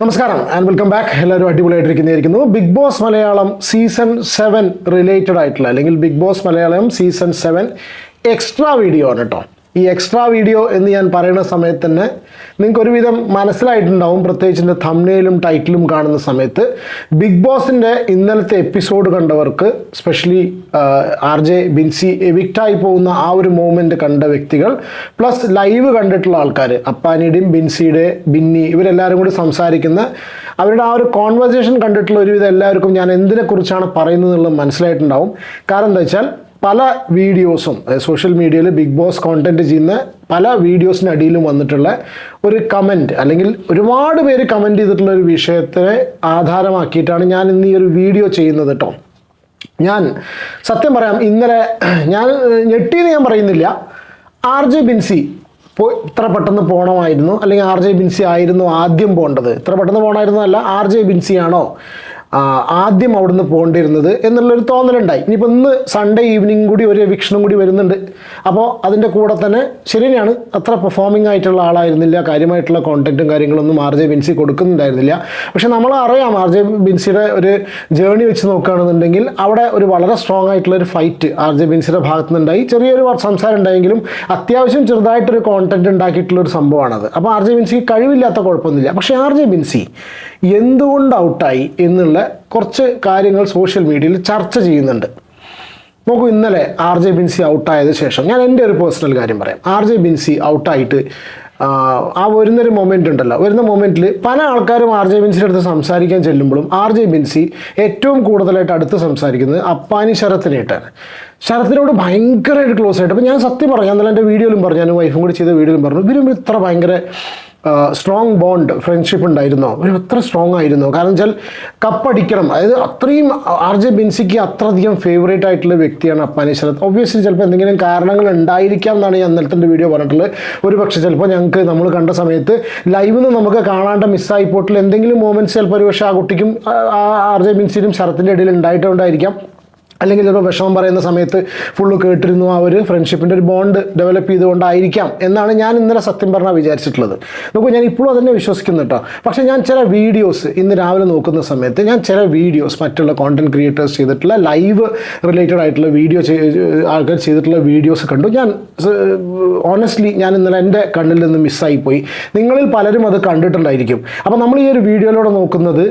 നമസ്കാരം and welcome back എല്ലാവരും അടിപൊളിയായിട്ടിരിക്കുന്നതായിരിക്കുന്നു. Big boss Malayalam season seven related ആയിട്ടുള്ള അല്ലെങ്കിൽ big boss Malayalam season seven extra video ആണ് കേട്ടോ ഈ എക്സ്ട്രാ വീഡിയോ എന്ന് ഞാൻ പറയുന്ന സമയത്ത് തന്നെ നിങ്ങൾക്ക് ഒരുവിധം മനസ്സിലായിട്ടുണ്ടാവും പ്രത്യേകിച്ച് തമ്നയിലും ടൈറ്റിലും കാണുന്ന സമയത്ത് ബിഗ് ബോസിന്റെ ഇന്നലത്തെ എപ്പിസോഡ് കണ്ടവർക്ക് സ്പെഷ്യലി ആർ ജെ ബിൻസി എവിക്റ്റായി പോകുന്ന ആ ഒരു മൂവ്മെന്റ് കണ്ട വ്യക്തികൾ പ്ലസ് ലൈവ് കണ്ടിട്ടുള്ള ആൾക്കാർ അപ്പാനിയുടെയും ബിൻസിയുടെ ബിന്നി ഇവരെല്ലാവരും കൂടി സംസാരിക്കുന്ന അവരുടെ ആ ഒരു കോൺവെർസേഷൻ കണ്ടിട്ടുള്ള ഒരുവിധം എല്ലാവർക്കും ഞാൻ എന്തിനെക്കുറിച്ചാണ് പറയുന്നത് എന്നുള്ളത് മനസ്സിലായിട്ടുണ്ടാവും. കാരണം എന്താ വെച്ചാൽ പല വീഡിയോസും സോഷ്യൽ മീഡിയയിൽ ബിഗ് ബോസ് കോണ്ടന്റ് ചെയ്യുന്ന പല വീഡിയോസിന് അടിയിലും വന്നിട്ടുള്ള ഒരു കമന്റ് അല്ലെങ്കിൽ ഒരുപാട് പേര് കമന്റ് ചെയ്തിട്ടുള്ള ഒരു വിഷയത്തെ ആധാരമാക്കിയിട്ടാണ് ഞാൻ ഇന്ന് ഈ ഒരു വീഡിയോ ചെയ്യുന്നത് കേട്ടോ ഞാൻ സത്യം പറയാം ഇന്നലെ ഞാൻ ഞെട്ടിയെന്ന് ഞാൻ പറയുന്നില്ല. ആർ ജെ ബിൻസി പോ ഇത്ര പെട്ടെന്ന് പോകണമായിരുന്നു അല്ലെങ്കിൽ ആർ ജെ ബിൻസി ആയിരുന്നു ആദ്യം പോകേണ്ടത് ഇത്ര പെട്ടെന്ന് പോകണമായിരുന്നു അല്ല ആർ ജെ ബിൻസിയാണോ? ആദ്യം അവിടുന്ന് പോകേണ്ടിയിരുന്നത് എന്നുള്ളൊരു തോന്നലുണ്ടായി. ഇനിയിപ്പോൾ ഇന്ന് സൺഡേ ഈവനിങ് കൂടി ഒരു വീക്ഷണം കൂടി വരുന്നുണ്ട്. അപ്പോൾ അതിന്റെ കൂടെ തന്നെ ശരിയാണ് അത്ര പെർഫോമിംഗ് ആയിട്ടുള്ള ആളായിരുന്നില്ല കാര്യമായിട്ടുള്ള കോണ്ടന്റും കാര്യങ്ങളൊന്നും ആർ ജെ ബിൻസി കൊടുക്കുന്നുണ്ടായിരുന്നില്ല. പക്ഷേ നമ്മൾ അറിയാം ആർ ജെ ബിൻസിയുടെ ഒരു ജേണി വെച്ച് നോക്കുകയാണെന്നുണ്ടെങ്കിൽ അവിടെ ഒരു വളരെ സ്ട്രോങ് ആയിട്ടുള്ള ഒരു ഫൈറ്റ് ആർ ജെ ബിൻസിയുടെ ഭാഗത്തു നിന്നുണ്ടായി ചെറിയൊരു സംസാരം ഉണ്ടായെങ്കിലും അത്യാവശ്യം ചെറുതായിട്ടൊരു കോണ്ടന്റ് ഉണ്ടാക്കിയിട്ടുള്ള ഒരു സംഭവമാണത്. അപ്പോൾ ആർ ജെ ബിൻസിക്ക് കഴിവില്ലാത്ത കുഴപ്പമൊന്നുമില്ല. പക്ഷേ ആർ ജെ ബിൻസി എന്തുകൊണ്ട് ഔട്ടായി എന്നുള്ള കുറച്ച് കാര്യങ്ങൾ സോഷ്യൽ മീഡിയയിൽ ചർച്ച ചെയ്യുന്നുണ്ട്. നോക്കൂ ഇന്നലെ ആർ ജെ ബിൻസി ഔട്ടായത് ശേഷം ഞാൻ എന്റെ ഒരു പേഴ്സണൽ കാര്യം പറയാം. ആർ ജെ ബിൻസി ഔട്ടായിട്ട് ആ വരുന്നൊരു മൊമെന്റ് ഉണ്ടല്ലോ. വരുന്ന മൊമെന്റിൽ പല ആൾക്കാരും ആർ ജെ ബിൻസിയുടെ അടുത്ത് സംസാരിക്കാൻ ചെല്ലുമ്പോഴും ആർ ജെ ബിൻസി ഏറ്റവും കൂടുതലായിട്ട് അടുത്ത് സംസാരിക്കുന്നത് അപ്പാനി ശരത്തിനായിട്ടാണ് ശരത്തിനോട് ഭയങ്കരമായിട്ട് ക്ലോസ് ആയിട്ട്. അപ്പോൾ ഞാൻ സത്യം പറഞ്ഞു അന്നലെ എന്റെ വീഡിയോയിലും പറഞ്ഞു ഞാൻ വൈഫും കൂടി ചെയ്ത വീഡിയോയിലും പറഞ്ഞു ഇവരും ഇത്ര ഭയങ്കര സ്ട്രോങ് ബോണ്ട് ഫ്രണ്ട്ഷിപ്പ് ഉണ്ടായിരുന്നോ? ഒരു എത്ര സ്ട്രോങ് ആയിരുന്നോ? കാരണം വെച്ചാൽ കപ്പടിക്കണം അതായത് അത്രയും ആർ ജെ ബിൻസിക്ക് അത്രയധികം ഫേവറേറ്റ് ആയിട്ടുള്ള വ്യക്തിയാണ് അപ്പാനി ശരത്. ഒബ്വിയസ്ലി ചിലപ്പോൾ എന്തെങ്കിലും കാരണങ്ങൾ ഉണ്ടായിരിക്കാം എന്നാണ് ഞാൻ അന്നലത്തെ വീഡിയോ പറഞ്ഞിട്ടുള്ളത്. ഒരു പക്ഷേ ചിലപ്പോൾ ഞങ്ങൾക്ക് നമ്മൾ കണ്ട സമയത്ത് ലൈവിൽ നിന്ന് നമുക്ക് കാണാണ്ട് മിസ്സായി പോയിട്ടുള്ള എന്തെങ്കിലും മൂമെന്റ്സ് ചിലപ്പോൾ ഒരു പക്ഷേ ആ കുട്ടിക്കും ആർ ജെ ബിൻസിനും ശരത്തിന്റെ ഇടയിൽ ഉണ്ടായിട്ടുണ്ടായിരിക്കാം. അല്ലെങ്കിൽ ചിലപ്പോൾ വിഷമം പറയുന്ന സമയത്ത് ഫുള്ള് കേട്ടിരുന്നു ആ ഒരു ഫ്രണ്ട്ഷിപ്പിന്റെ ഒരു ബോണ്ട് ഡെവലപ്പ് ചെയ്തുകൊണ്ടായിരിക്കാം എന്നാണ് ഞാൻ ഇന്നലെ സത്യം പറഞ്ഞാൽ വിചാരിച്ചിട്ടുള്ളത്. നോക്കൂ ഞാൻ ഇപ്പോഴും അതന്നെ വിശ്വസിക്കുന്നു കേട്ടോ പക്ഷേ ഞാൻ ചില വീഡിയോസ് ഇന്ന് രാവിലെ നോക്കുന്ന സമയത്ത് ഞാൻ ചില വീഡിയോസ് മറ്റുള്ള കോണ്ടന്റ് ക്രിയേറ്റേഴ്സ് ചെയ്തിട്ടുള്ള ലൈവ് റിലേറ്റഡ് ആയിട്ടുള്ള വീഡിയോ ആൾക്കാർ ചെയ്തിട്ടുള്ള വീഡിയോസ് കണ്ടു. ഞാൻ ഓണസ്റ്റ്ലി ഞാൻ ഇന്നലെ എന്റെ കണ്ണിൽ നിന്ന് മിസ്സായി പോയി. നിങ്ങളിൽ പലരും അത് കണ്ടിട്ടുണ്ടായിരിക്കും. അപ്പോൾ നമ്മൾ ഈ ഒരു വീഡിയോയിലൂടെ നോക്കുന്നത്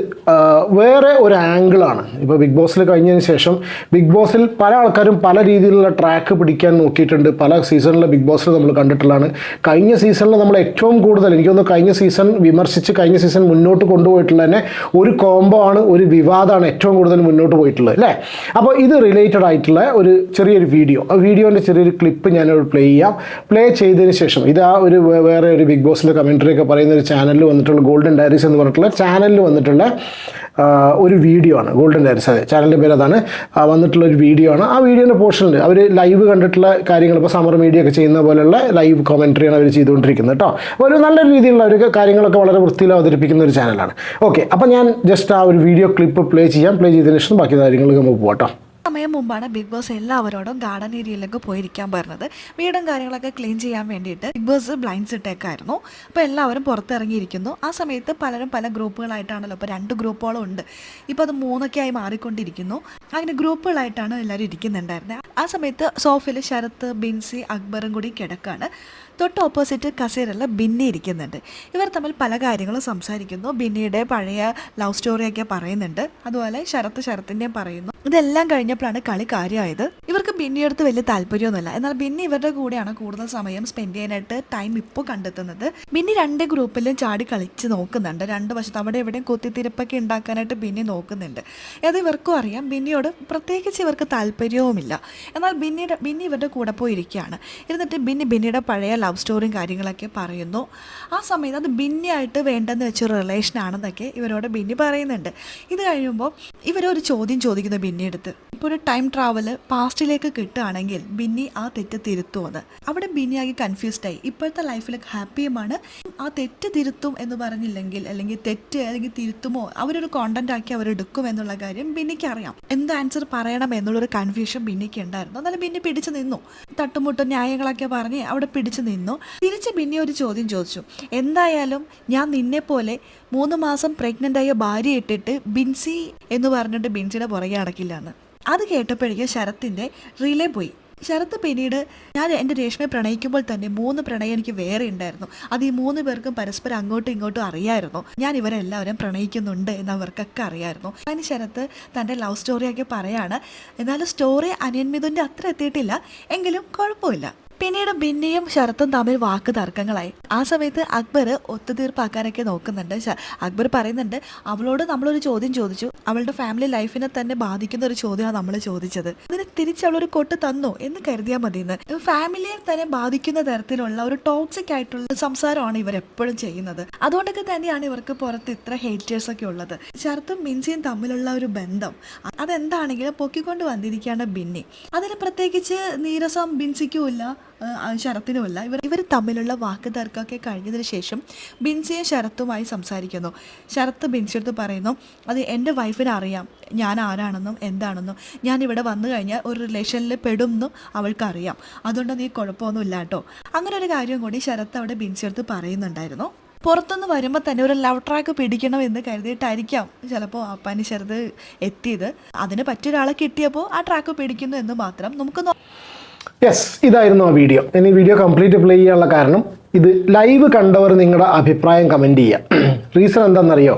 വേറെ ഒരു ആംഗിളാണ് ഇപ്പോൾ ബിഗ് ബോസിൽ കഴിഞ്ഞതിന് ശേഷം ബിഗ് ബോസിൽ പല ആൾക്കാരും പല രീതിയിലുള്ള ട്രാക്ക് പിടിക്കാൻ നോക്കിയിട്ടുണ്ട്. പല സീസണിലെ ബിഗ് ബോസിൽ നമ്മൾ കണ്ടിട്ടുള്ളതാണ്. കഴിഞ്ഞ സീസണിൽ നമ്മൾ ഏറ്റവും കൂടുതൽ എനിക്ക് തോന്നുന്നു കഴിഞ്ഞ സീസൺ വിമർശിച്ച് കഴിഞ്ഞ സീസൺ മുന്നോട്ട് കൊണ്ടുപോയിട്ടുള്ള തന്നെ ഒരു കോംബോ ആണ് ഒരു വിവാദമാണ് ഏറ്റവും കൂടുതൽ മുന്നോട്ട് പോയിട്ടുള്ളത് അല്ലേ? അപ്പോൾ ഇത് റിലേറ്റഡ് ആയിട്ടുള്ള ഒരു ചെറിയൊരു വീഡിയോ ആ വീഡിയോന്റെ ചെറിയൊരു ക്ലിപ്പ് ഞാൻ പ്ലേ ചെയ്യാം. പ്ലേ ചെയ്തതിന് ശേഷം ഇത് ആ ഒരു വേറെ ഒരു ബിഗ് ബോസിന്റെ കമൻട്രി ഒക്കെ പറയുന്ന ഒരു ചാനലിൽ വന്നിട്ടുള്ള ഗോൾഡൻ ഡയറീസ് എന്ന് പറഞ്ഞിട്ടുള്ള ചാനലിൽ വന്നിട്ടുള്ള ഒരു വീഡിയോ ആണ് ഗോൾഡൻ ഡയറീസ് അതെ ചാനലിന്റെ പേര് അതാണ്. വന്നിട്ടുള്ള ഒരു വീഡിയോ ആണ്. ആ വീഡിയോന്റെ പോർഷനിൽ അവർ ലൈവ് കണ്ടിട്ടുള്ള കാര്യങ്ങൾ ഇപ്പോൾ സമർ മീഡിയ ഒക്കെ ചെയ്യുന്ന പോലെയുള്ള ലൈവ് കോമൻട്രിയാണ് അവർ ചെയ്തുകൊണ്ടിരിക്കുന്നത് കേട്ടോ. അപ്പോൾ ഒരു നല്ല രീതിയിലുള്ള ഒരു കാര്യങ്ങളൊക്കെ വളരെ വൃത്തിയിൽ അവതരിപ്പിക്കുന്ന ഒരു ചാനലാണ് ഓക്കെ അപ്പോൾ ഞാൻ ജസ്റ്റ് ആ ഒരു വീഡിയോ ക്ലിപ്പ് പ്ലേ ചെയ്യാം. പ്ലേ ചെയ്തതിന് ശേഷം ബാക്കി കാര്യങ്ങൾ നമുക്ക് പോകാം സമയം മുമ്പാണ് ബിഗ് ബോസ് എല്ലാവരോടും ഗാർഡൻ ഏരിയയിലേക്ക് പോയിരിക്കാൻ പറഞ്ഞത്. വീടും കാര്യങ്ങളൊക്കെ ക്ലീൻ ചെയ്യാൻ വേണ്ടിയിട്ട് ബിഗ് ബോസ് ബ്ലൈൻഡ്സ് ഇട്ടേക്കായിരുന്നു. അപ്പോൾ എല്ലാവരും പുറത്തിറങ്ങിയിരിക്കുന്നു. ആ സമയത്ത് പലരും പല ഗ്രൂപ്പുകളായിട്ടാണല്ലോ ഇപ്പോൾ രണ്ട് ഗ്രൂപ്പുകളും ഉണ്ട്. ഇപ്പോൾ അത് മൂന്നൊക്കെ ആയി മാറിക്കൊണ്ടിരിക്കുന്നു. അങ്ങനെ ഗ്രൂപ്പുകളായിട്ടാണ് എല്ലാവരും ഇരിക്കുന്നുണ്ടായിരുന്നത് ആ സമയത്ത് സോഫയിൽ ശരത്ത് ബിൻസി അക്ബറും കൂടി കിടക്കാണ്. തൊട്ട് ഓപ്പോസിറ്റ് കസേരല്ല ബിന്നി ഇരിക്കുന്നുണ്ട്. ഇവർ തമ്മിൽ പല കാര്യങ്ങളും സംസാരിക്കുന്നു. ബിന്നിയുടെ പഴയ ലവ് സ്റ്റോറിയൊക്കെ പറയുന്നുണ്ട്. അതുപോലെ ശരത്ത് ശരത്തിന്റെയും പറയുന്നു. ഇതെല്ലാം കഴിഞ്ഞപ്പോഴാണ് കളി കാര്യമായത്. ഇവർക്ക് ബിന്നിയെടുത്ത് വലിയ താല്പര്യമൊന്നുമില്ല. എന്നാൽ ബിന്നി ഇവരുടെ കൂടെയാണ് കൂടുതൽ സമയം സ്പെൻഡ് ചെയ്യാനായിട്ട് ടൈം ഇപ്പോൾ കണ്ടെത്തുന്നത്. ബിന്നി രണ്ട് ഗ്രൂപ്പിലും ചാടി കളിച്ച് നോക്കുന്നുണ്ട്. രണ്ട് വശത്ത് അവിടെ എവിടെയും കുത്തിത്തിരിപ്പൊക്കെ ഉണ്ടാക്കാനായിട്ട് ബിന്നി നോക്കുന്നുണ്ട്. അത് ഇവർക്കും അറിയാം. ബിന്നിയോട് പ്രത്യേകിച്ച് ഇവർക്ക് താല്പര്യവുമില്ല. എന്നാൽ ബിന്നിയുടെ ബിന്നി ഇവരുടെ കൂടെ പോയിരിക്കുകയാണ്. ഇരുന്നിട്ട് ബിന്നി ബിന്നിയുടെ പഴയ ലവ് സ്റ്റോറിയും കാര്യങ്ങളൊക്കെ പറയുന്നു. ആ സമയത്ത് അത് ബിന്നിയായിട്ട് വേണ്ടെന്ന് വെച്ചൊരു റിലേഷൻ ആണെന്നൊക്കെ ഇവരോട് ബിന്നി പറയുന്നുണ്ട്. ഇത് കഴിയുമ്പോൾ ഇവരൊരു ചോദ്യം ചോദിക്കുന്നു ബിന്നിയെടുത്ത്. ഇപ്പോൾ ഒരു ടൈം ട്രാവൽ പാസ്റ്റിലേക്ക് കിട്ടുകയാണെങ്കിൽ ബിന്നി ആ തെറ്റ് തിരുത്തുമെന്ന്. അവിടെ ബിന്നി ആകെ കൺഫ്യൂസ്ഡ് ആയി. ഇപ്പോഴത്തെ ലൈഫിൽ ഹാപ്പിയുമാണ്. ആ തെറ്റ് തിരുത്തും എന്ന് പറഞ്ഞില്ലെങ്കിൽ അല്ലെങ്കിൽ തെറ്റ് അല്ലെങ്കിൽ തിരുത്തുമോ അവരൊരു കോണ്ടന്റ് ആക്കി അവരെടുക്കും എന്നുള്ള കാര്യം ബിന്നിക്ക് അറിയാം എന്ത് ആൻസർ പറയണം എന്നുള്ളൊരു കൺഫ്യൂഷൻ ബിന്നിക്ക് ഉണ്ടായിരുന്നു. എന്നാലും ബിന്നി പിടിച്ചു നിന്നു. തട്ടുമുട്ടും ന്യായങ്ങളൊക്കെ പറഞ്ഞ് അവിടെ പിടിച്ചു നിന്നു. തിരിച്ച് ബിന്നി ഒരു ചോദ്യം ചോദിച്ചു. എന്തായാലും ഞാൻ നിന്നെ പോലെ മൂന്ന് മാസം പ്രഗ്നന്റ് ആയ ഭാര്യ ഇട്ടിട്ട് ബിൻസി എന്ന് പറഞ്ഞിട്ട് ബിൻസിയുടെ പുറകെ അടക്കില്ല എന്ന് അത് കേട്ടപ്പോഴേക്കും ശരത്തിന്റെ റിലേ പോയി. ശരത്ത് പിന്നീട് ഞാൻ എന്റെ രേഷ്മയെ പ്രണയിക്കുമ്പോൾ തന്നെ മൂന്ന് പ്രണയം എനിക്ക് വേറെ ഉണ്ടായിരുന്നു. അത് ഈ മൂന്ന് പേർക്കും പരസ്പരം അങ്ങോട്ടും ഇങ്ങോട്ടും അറിയായിരുന്നു. ഞാൻ ഇവരെല്ലാവരും പ്രണയിക്കുന്നുണ്ട് എന്ന് അവർക്കൊക്കെ അറിയായിരുന്നു. അതിന് ശരത്ത് തന്റെ ലവ് സ്റ്റോറിയൊക്കെ പറയാണ്. എന്നാലും സ്റ്റോറി അനിയൻമിതുന്റെ അത്ര എത്തിയിട്ടില്ല. എങ്കിലും കുഴപ്പമില്ല. പിന്നീട് ബിന്നിയും ശരത്തും തമ്മിൽ വാക്ക് തർക്കങ്ങളായി. ആ സമയത്ത് അക്ബർ ഒത്തുതീർപ്പാക്കാനൊക്കെ നോക്കുന്നുണ്ട്. അക്ബർ പറയുന്നുണ്ട് അവളോട് നമ്മളൊരു ചോദ്യം ചോദിച്ചു. അവളുടെ ഫാമിലി ലൈഫിനെ തന്നെ ബാധിക്കുന്ന ഒരു ചോദ്യമാണ് നമ്മൾ ചോദിച്ചത്. അതിന് തിരിച്ച് അവളൊരു കൊട്ട് തന്നു എന്ന് കരുതിയാൽ മതി എന്ന് ഫാമിലിയെ തന്നെ ബാധിക്കുന്ന തരത്തിലുള്ള ഒരു ടോക്സിക് ആയിട്ടുള്ള സംസാരമാണ് ഇവർ എപ്പോഴും ചെയ്യുന്നത്. അതുകൊണ്ടൊക്കെ തന്നെയാണ് ഇവർക്ക് പുറത്ത് ഇത്ര ഹേറ്റേഴ്സ് ഒക്കെ ഉള്ളത്. ശരത്തും മിൻസിയും തമ്മിലുള്ള ഒരു ബന്ധം അതെന്താണെങ്കിലും പൊക്കിക്കൊണ്ട് വന്നിരിക്കുകയാണ് ബിന്നി. അതിന് പ്രത്യേകിച്ച് നീരസം ബിൻസിക്കും ഇല്ല ശരത്തിനുമില്ല. ഇവർ ഇവർ തമ്മിലുള്ള വാക്ക് തർക്കമൊക്കെ കഴിഞ്ഞതിന് ശേഷം ബിൻസിയും ശരത്തുമായി സംസാരിക്കുന്നു. ശരത്ത് ബിൻസിയെടുത്ത് പറയുന്നു അത് എന്റെ വൈഫിന് അറിയാം ഞാൻ ആരാണെന്നും എന്താണെന്നും. ഞാൻ ഇവിടെ വന്നു കഴിഞ്ഞാൽ ഒരു റിലേഷനിൽ പെടുമെന്നും അവൾക്കറിയാം. അതുകൊണ്ട് നീ കുഴപ്പമൊന്നുമില്ല കേട്ടോ. അങ്ങനെ ഒരു കാര്യം കൂടി ശരത്ത് അവിടെ ബിൻസിയെടുത്ത് പറയുന്നുണ്ടായിരുന്നു. പുറത്തുനിന്ന് വരുമ്പോൾ തന്നെ ഒരു ലവ് ട്രാക്ക് പിടിക്കണം എന്ന് കരുതിയിട്ടായിരിക്കാം ചിലപ്പോൾ അപ്പാനി ശരത് എത്തിയത്. അതിന് പറ്റിയൊരാളെ കിട്ടിയപ്പോൾ ആ ട്രാക്ക് പിടിക്കുന്നു എന്ന് മാത്രം നമുക്ക് യെസ് ഇതായിരുന്നു ആ വീഡിയോ ഈ വീഡിയോ കംപ്ലീറ്റ് പ്ലേ ചെയ്യാനുള്ള കാരണം ഇത് ലൈവ് കണ്ടവർ നിങ്ങളുടെ അഭിപ്രായം കമന്റ് ചെയ്യുക. റീസൺ എന്താണെന്നറിയോ?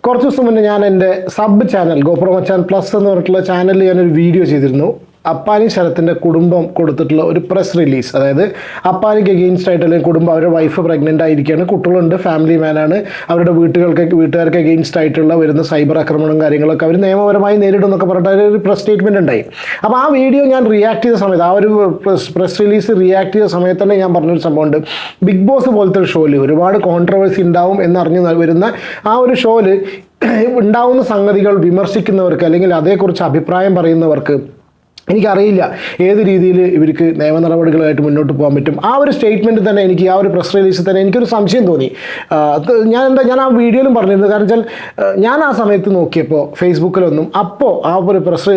കുറച്ച് ദിവസം മുന്നേ ഞാൻ എന്റെ sub channel GoPro Machan plus എന്ന് പറഞ്ഞിട്ടുള്ള ചാനലിൽ ഞാനൊരു വീഡിയോ ചെയ്തിരുന്നു. അപ്പാനി ശരത്തിന്റെ കുടുംബം കൊടുത്തിട്ടുള്ള ഒരു പ്രസ് റിലീസ് അതായത് അപ്പാനിക്ക് അഗെയിൻസ്റ്റ് ആയിട്ട് അല്ലെങ്കിൽ കുടുംബം അവരുടെ വൈഫ് പ്രഗ്നന്റ് ആയിരിക്കുകയാണ്. കുട്ടികളുണ്ട് ഫാമിലി മാനാണ് അവരുടെ വീട്ടുകൾക്ക് വീട്ടുകാർക്ക് അഗെയിൻസ്റ്റ് ആയിട്ടുള്ള വരുന്ന സൈബർ ആക്രമണം കാര്യങ്ങളൊക്കെ അവർ നിയമപരമായി നേരിടും എന്നൊക്കെ പറഞ്ഞിട്ട് ഒരു പ്രസ് സ്റ്റേറ്റ്മെന്റ് ഉണ്ടായി. അപ്പോൾ ആ വീഡിയോ ഞാൻ റിയാക്ട് ചെയ്ത സമയത്ത് ആ ഒരു പ്രസ് പ്രസ് റിലീസ് റിയാക്ട് ചെയ്ത സമയത്ത് തന്നെ ഞാൻ പറഞ്ഞൊരു സംഭവമുണ്ട്. ബിഗ് ബോസ് പോലത്തെ ഒരു ഷോയിൽ ഒരുപാട് കോൺട്രവേഴ്സി ഉണ്ടാവും എന്നറിഞ്ഞ് വരുന്ന ആ ഒരു ഷോയിൽ ഉണ്ടാവുന്ന സംഗതികൾ വിമർശിക്കുന്നവർക്ക് അല്ലെങ്കിൽ അതേക്കുറിച്ച് അഭിപ്രായം പറയുന്നവർക്ക് എനിക്കറിയില്ല ഏത് രീതിയിൽ ഇവർക്ക് നിയമ നടപടികളായിട്ട് മുന്നോട്ട് പോകാൻ പറ്റും. ആ ഒരു സ്റ്റേറ്റ്മെന്റ് തന്നെ എനിക്ക് ആ ഒരു പ്രസ് റിലീസിൽ തന്നെ എനിക്കൊരു സംശയം തോന്നി. ഞാൻ എന്താ ഞാൻ ആ വീഡിയോയിലും പറഞ്ഞിരുന്നു. കാരണം വെച്ചാൽ ഞാൻ ആ സമയത്ത് നോക്കിയപ്പോൾ ഫേസ്ബുക്കിലൊന്നും അപ്പോൾ ആ ഒരു പ്രസ്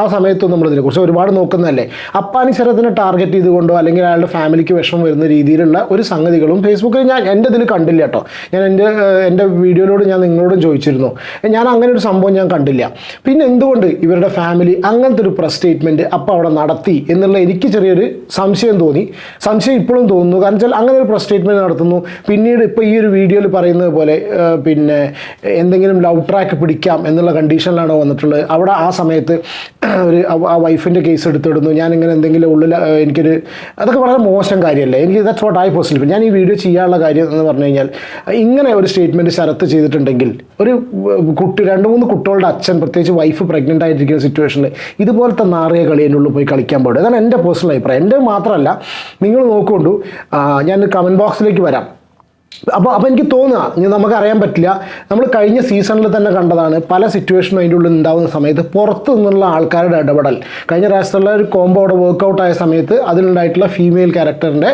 ആ സമയത്തൊന്നും നമ്മൾ ഇതിനെക്കുറിച്ച് ഒരുപാട് നോക്കുന്നതല്ലേ? അപ്പാനി ശരത്തിനെ ടാർഗറ്റ് ചെയ്തുകൊണ്ടോ അല്ലെങ്കിൽ അയാളുടെ ഫാമിലിക്ക് വിഷമം വരുന്ന രീതിയിലുള്ള ഒരു സംഗതികളും ഫേസ്ബുക്കിൽ ഞാൻ എന്റെ ഇതിൽ കണ്ടില്ല കേട്ടോ. ഞാൻ എന്റെ എന്റെ വീഡിയോയിലൂടെ ഞാൻ നിങ്ങളോടും ചോദിച്ചിരുന്നു. ഞാൻ അങ്ങനെ ഒരു സംഭവം ഞാൻ കണ്ടില്ല. പിന്നെ എന്തുകൊണ്ട് ഇവരുടെ ഫാമിലി അങ്ങനത്തെ ഒരു പ്രസ് സ്റ്റേറ്റ്മെന്റ് അപ്പോൾ അവിടെ നടത്തി എന്നുള്ള എനിക്ക് ചെറിയൊരു സംശയം തോന്നി. സംശയം ഇപ്പോഴും തോന്നുന്നു. കാരണം വെച്ചാൽ അങ്ങനെ ഒരു പ്രസ് സ്റ്റേറ്റ്മെന്റ് നടത്തുന്നു. പിന്നീട് ഇപ്പോൾ ഈ ഒരു വീഡിയോയിൽ പറയുന്നത് പോലെ പിന്നെ എന്തെങ്കിലും ലവ് ട്രാക്ക് പിടിക്കാം എന്നുള്ള കണ്ടീഷനിലാണ് വന്നിട്ടുള്ളത്. അവിടെ ആ സമയത്ത് ഒരു ആ- വൈഫിന്റെ കേസ് എടുത്തിടുന്നു. ഞാനിങ്ങനെ എന്തെങ്കിലും ഉള്ളിൽ എനിക്കൊരു അതൊക്കെ വളരെ മോശം കാര്യമല്ലേ? എനിക്ക് ദാറ്റ്സ് വാട്ട് ഐ പേഴ്സണലി ഞാൻ ഈ വീഡിയോ ചെയ്യാനുള്ള കാര്യം എന്ന് പറഞ്ഞു കഴിഞ്ഞാൽ ഇങ്ങനെ ഒരു സ്റ്റേറ്റ്മെന്റ് ശരത്ത് ചെയ്തിട്ടുണ്ടെങ്കിൽ ഒരു കുട്ടി രണ്ട് മൂന്ന് കുട്ടികളുടെ അച്ഛൻ പ്രത്യേകിച്ച് വൈഫ് പ്രഗ്നന്റ് ആയിട്ടിരിക്കുന്ന സിറ്റുവേഷനിൽ ഇതുപോലത്തെ നാറിയ കളി പോയി കളിക്കാൻ പാടും. അതാണ് എന്റെ പേഴ്സണൽ അഭിപ്രായം. എന്റെ മാത്രമല്ല നിങ്ങൾ നോക്കൊണ്ടു ഞാൻ കമന്റ് ബോക്സിലേക്ക് വരാം. അപ്പോൾ അപ്പോൾ എനിക്ക് തോന്നുക നമുക്കറിയാൻ പറ്റില്ല നമ്മൾ കഴിഞ്ഞ സീസണിൽ തന്നെ കണ്ടതാണ് പല സിറ്റുവേഷനും അതിന്റെ ഉള്ളിൽ ഉണ്ടാകുന്ന സമയത്ത് പുറത്തു നിന്നുള്ള ആൾക്കാരുടെ ഇടപെടൽ. കഴിഞ്ഞ പ്രാവശ്യത്തുള്ള ഒരു കോംബോ അവിടെ വർക്കൗട്ട് ആയ സമയത്ത് അതിലുണ്ടായിട്ടുള്ള ഫീമെയിൽ ക്യാരക്ടറിന്റെ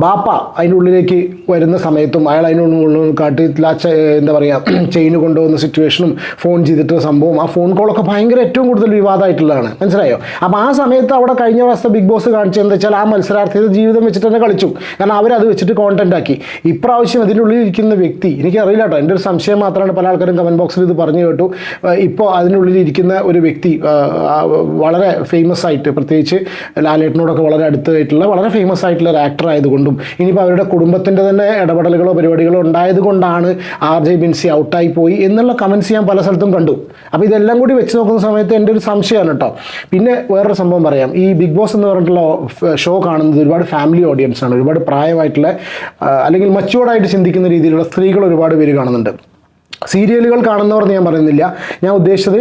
ബാപ്പ അതിന്റെ ഉള്ളിലേക്ക് വരുന്ന സമയത്തും അയാൾ അതിനുള്ളിൽ കാട്ടി ലാ എന്താ പറയുക ചെയിന് കൊണ്ടുപോകുന്ന സിറ്റുവേഷനും ഫോൺ ചെയ്തിട്ട് സംഭവം ആ ഫോൺ കോളൊക്കെ ഭയങ്കര ഏറ്റവും കൂടുതൽ വിവാദമായിട്ടുള്ളതാണ്. മനസ്സിലായോ? അപ്പോൾ ആ സമയത്ത് അവിടെ കഴിഞ്ഞ പ്രാവശ്യത്തെ ബിഗ് ബോസ് കാണിച്ചതെന്ന് വെച്ചാൽ ആ മത്സരാർത്ഥിയുടെ ജീവിതം വെച്ചിട്ട് തന്നെ കളിച്ചു. കാരണം അവരത് വെച്ചിട്ട് കോണ്ടന്റ് ആക്കി. ഇപ്രാവശ്യം അതിനുള്ളിൽ ഇരിക്കുന്ന വ്യക്തി എനിക്കറിയില്ല കേട്ടോ എന്റെ ഒരു സംശയം മാത്രമാണ് പല ആൾക്കാരും കമന്റ് ബോക്സിൽ ഇത് പറഞ്ഞു കേട്ടു. ഇപ്പോൾ അതിനുള്ളിൽ ഇരിക്കുന്ന ഒരു വ്യക്തി ആ, ആ, വളരെ ഫേമസ് ആയിട്ട് പ്രത്യേകിച്ച് ലാലേട്ടനോടൊക്കെ വളരെ അടുത്തായിട്ടുള്ള വളരെ ഫേമസ് ആയിട്ടുള്ള ഒരു ആക്ടർ ആയതുകൊണ്ടും ഇനിയിപ്പോൾ അവരുടെ കുടുംബത്തിന്റെ തന്നെ ഇടപെടലുകളോ പരിപാടികളോ ഉണ്ടായത് കൊണ്ടാണ് ആർ ജെ ബിൻസി ഔട്ടായി പോയി എന്നുള്ള കമൻസ് ഞാൻ പല സ്ഥലത്തും കണ്ടു. അപ്പോൾ ഇതെല്ലാം കൂടി വെച്ച് നോക്കുന്ന സമയത്ത് എന്റെ ഒരു സംശയമാണ് കേട്ടോ. പിന്നെ വേറൊരു സംഭവം പറയാം. ഈ ബിഗ് ബോസ് എന്ന് പറഞ്ഞിട്ടുള്ള ഷോ കാണുന്നത് ഒരുപാട് ഫാമിലി ഓഡിയൻസ് ആണ്. ഒരുപാട് പ്രായമായിട്ടുള്ള അല്ലെങ്കിൽ മച്ചുവേർഡായിട്ട് ചിന്തിക്കുന്ന രീതിയിലുള്ള സ്ത്രീകൾ ഒരുപാട് പേര് കാണുന്നുണ്ട്. സീരിയലുകൾ കാണുന്നവർ ഞാൻ പറയുന്നില്ല. ഞാൻ ഉദ്ദേശിച്ചത്